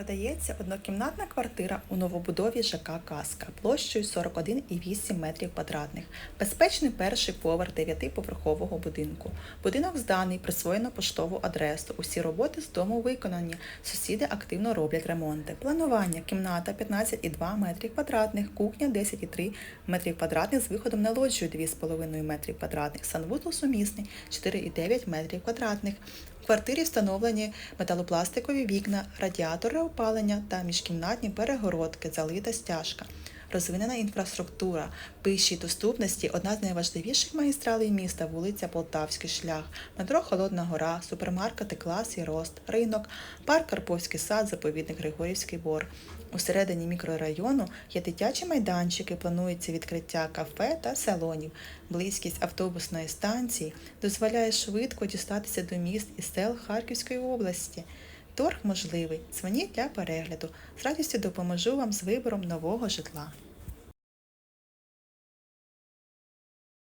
Продається однокімнатна квартира у новобудові ЖК Казка площею 41,8 метрів квадратних. Безпечний перший поверх дев'ятиповерхового будинку. Будинок зданий, присвоєно поштову адресу. Усі роботи з дому виконані. Сусіди активно роблять ремонти. Планування кімната 15,2 метрів квадратних, кухня 10,3 метрів квадратних з виходом на лоджію 2,5 метрів квадратних. Санвузол сумісний 4,9 метрів квадратних. Квартирі встановлені металопластикові вікна, радіатори опалення та міжкімнатні перегородки, залита стяжка. Розвинена інфраструктура, пиші доступності одна з найважливіших магістралей міста вулиця Полтавський шлях, метро Холодна Гора, супермаркети Клас і Рост, ринок, парк Карповський сад, заповідник Григорівський бор. Усередині мікрорайону є дитячі майданчики, планується відкриття кафе та салонів. Близькість автобусної станції дозволяє швидко дістатися до міст і сел Харківської області. Торг можливий. Дзвоніть для перегляду. З радістю допоможу вам з вибором нового житла.